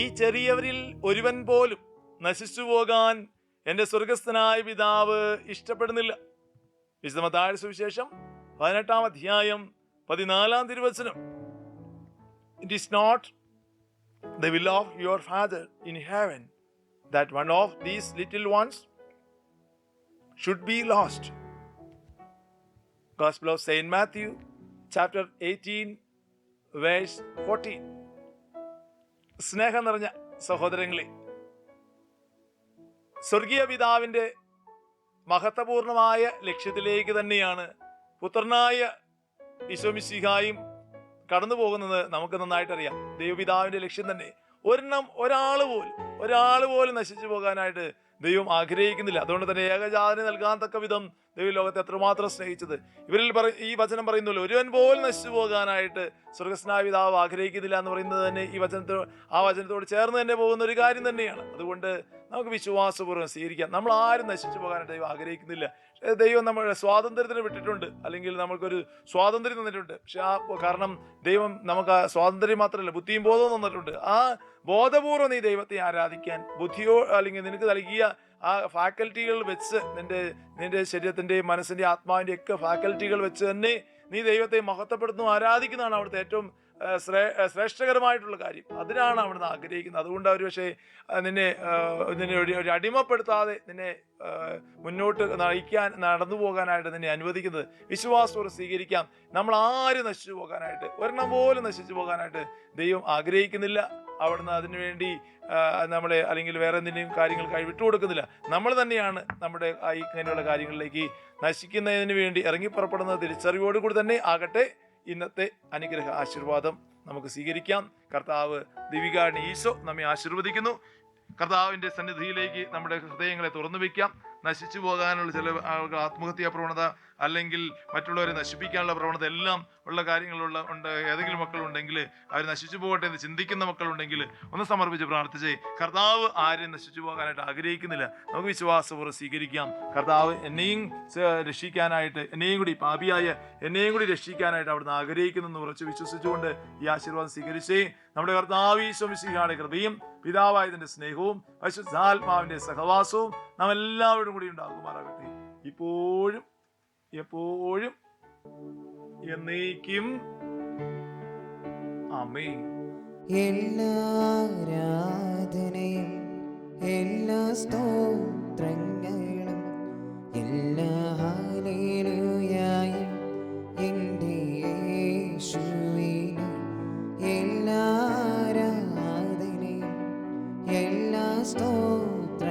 ഈ ചെറിയവരിൽ ഒരുവൻ പോലും നശിച്ചു പോകാൻ എന്റെ സ്വർഗസ്ഥനായ പിതാവ് ഇഷ്ടപ്പെടുന്നില്ല. വിശുദ്ധമത്തായ സുവിശേഷം പതിനെട്ടാം അധ്യായം പതിനാലാം തിരുവചനം. It is not the will of your father in heaven that one of these little ones should be lost Gospel of Saint Matthew chapter 18, verse 14. സ്നേഹം നിറഞ്ഞ സഹോദരങ്ങളെ സ്വർഗീയ പിതാവിന്റെ മഹത്വപൂർണമായ ലക്ഷ്യത്തിലേക്ക് തന്നെയാണ് പുത്രനായ ഈശോമിശിഹായും കടന്നു പോകുന്നത് നമുക്ക് നന്നായിട്ടറിയാം. ദൈവപിതാവിന്റെ ലക്ഷ്യം തന്നെ ഒരെണ്ണം ഒരാൾ പോലും ഒരാൾ പോലും നശിച്ചു പോകാനായിട്ട് ദൈവം ആഗ്രഹിക്കുന്നില്ല. അതുകൊണ്ട് തന്നെ ഏകജാതിന് നൽകാൻ തക്ക വിധം ദൈവം ലോകത്തെ എത്രമാത്രം സ്നേഹിച്ചത്. ഇവരിൽ പറ ഈ വചനം പറയുന്നല്ലോ ഒരുവൻ പോലും നശിച്ചു പോകാനായിട്ട് സ്വർഗസ്നാവിതാവ് ആഗ്രഹിക്കുന്നില്ല എന്ന് പറയുന്നത് തന്നെ ഈ വചനത്തോ ആ വചനത്തോട് ചേർന്ന് തന്നെ പോകുന്ന ഒരു കാര്യം തന്നെയാണ്. അതുകൊണ്ട് നമുക്ക് വിശ്വാസപൂർവം സ്വീകരിക്കാം. നമ്മൾ ആരും നശിച്ചു പോകാനായിട്ട് ദൈവം ആഗ്രഹിക്കുന്നില്ല. ദൈവം നമ്മുടെ സ്വാതന്ത്ര്യത്തിന് വിട്ടിട്ടുണ്ട്. അല്ലെങ്കിൽ നമുക്കൊരു സ്വാതന്ത്ര്യം തന്നിട്ടുണ്ട്. പക്ഷെ ആ കാരണം ദൈവം നമുക്ക് ആ സ്വാതന്ത്ര്യം മാത്രമല്ല ബുദ്ധിയും ബോധവും തന്നിട്ടുണ്ട്. ആ ബോധപൂർവം നീ ദൈവത്തെ ആരാധിക്കാൻ ബുദ്ധിയോ അല്ലെങ്കിൽ നിനക്ക് നൽകിയ ആ ഫാക്കൽറ്റികൾ വെച്ച് നിന്റെ നിന്റെ ശരീരത്തിന്റെയും മനസ്സിന്റെയും ആത്മാവിന്റെയും ഒക്കെ ഫാക്കൽറ്റികൾ വെച്ച് തന്നെ നീ ദൈവത്തെ മഹത്വപ്പെടുത്തുന്നു ആരാധിക്കുന്നതാണ് അവിടുത്തെ ഏറ്റവും ശ്രേ ശ്രേഷ്ഠകരമായിട്ടുള്ള കാര്യം. അതിനാണ് അവിടുന്ന് ആഗ്രഹിക്കുന്നത്. അതുകൊണ്ട് അവർ പക്ഷേ നിന്നെ നിന്നെ ഒരു അടിമപ്പെടുത്താതെ നിന്നെ മുന്നോട്ട് നയിക്കാൻ നടന്നു പോകാനായിട്ട് നിന്നെ അനുവദിക്കുന്നത് വിശ്വാസത്തോടെ സ്വീകരിക്കാം. നമ്മൾ ആര് നശിച്ചു പോകാനായിട്ട് ഒരെണ്ണം പോലും നശിച്ചു പോകാനായിട്ട് ദൈവം ആഗ്രഹിക്കുന്നില്ല. അവിടുന്ന് അതിനുവേണ്ടി നമ്മളെ അല്ലെങ്കിൽ വേറെ എന്തിനേയും കാര്യങ്ങൾക്കായി വിട്ടുകൊടുക്കുന്നില്ല. നമ്മൾ തന്നെയാണ് നമ്മുടെ ഇങ്ങനെയുള്ള കാര്യങ്ങളിലേക്ക് നശിക്കുന്നതിന് വേണ്ടി ഇറങ്ങി തിരിച്ചറിവോടുകൂടി തിരിച്ചറിവോട് കൂടി തന്നെ ആകട്ടെ. ഇന്നത്തെ അനുഗ്രഹ ആശീർവാദം നമുക്ക് സ്വീകരിക്കാം. കർത്താവ് ദിവികാരണി ഈശോ നമ്മെ ആശീർവദിക്കുന്നു. കർത്താവിന്റെ സന്നിധിയിലേക്ക് നമ്മുടെ ഹൃദയങ്ങളെ തുറന്നു വയ്ക്കാം. നശിച്ചു പോകാനുള്ള ചില ആളുകൾ ആത്മഹത്യാ പ്രവണത അല്ലെങ്കിൽ മറ്റുള്ളവരെ നശിപ്പിക്കാനുള്ള പ്രവണത എല്ലാം ഉള്ള കാര്യങ്ങളുള്ള ഉണ്ട്. ഏതെങ്കിലും മക്കളുണ്ടെങ്കിൽ അവർ നശിച്ചു പോകട്ടെ എന്ന് ചിന്തിക്കുന്ന മക്കളുണ്ടെങ്കിൽ ഒന്ന് സമർപ്പിച്ച് പ്രാർത്ഥിച്ച് കർത്താവ് ആരെയും നശിച്ചു പോകാനായിട്ട് ആഗ്രഹിക്കുന്നില്ല. നമുക്ക് വിശ്വാസപൂർവം സ്വീകരിക്കാം. കർത്താവ് എന്നെയും രക്ഷിക്കാനായിട്ട് എന്നെയും കൂടി പാപിയായ എന്നെയും കൂടി രക്ഷിക്കാനായിട്ട് അവിടുന്ന് ആഗ്രഹിക്കുന്നു എന്ന് ഉറച്ച് വിശ്വസിച്ചുകൊണ്ട് ഈ ആശീർവാദം സ്വീകരിച്ചേ നമ്മുടെ കർത്താവ് ഈശ്വമിശിഹായുടെ കൃപയും പിതാവായതിന്റെ സ്നേഹവും പരിശുദ്ധാത്മാവിന്റെ സഹവാസവും നാം എല്ലാവരും കൂടി ഉണ്ടാകുമാറാകട്ടെ ഇപ്പോഴും എപ്പോഴും എന്നേക്കും. അമ്മേ എല്ലാ ആരാധനയും എല്ലാ സ്തോത്രങ്ങളും എല്ലാ ഹാലയിലുയായും എന്റെ യേശുവിന് എല്ലാ ആരാധനയും എല്ലാ സ്തോത്ര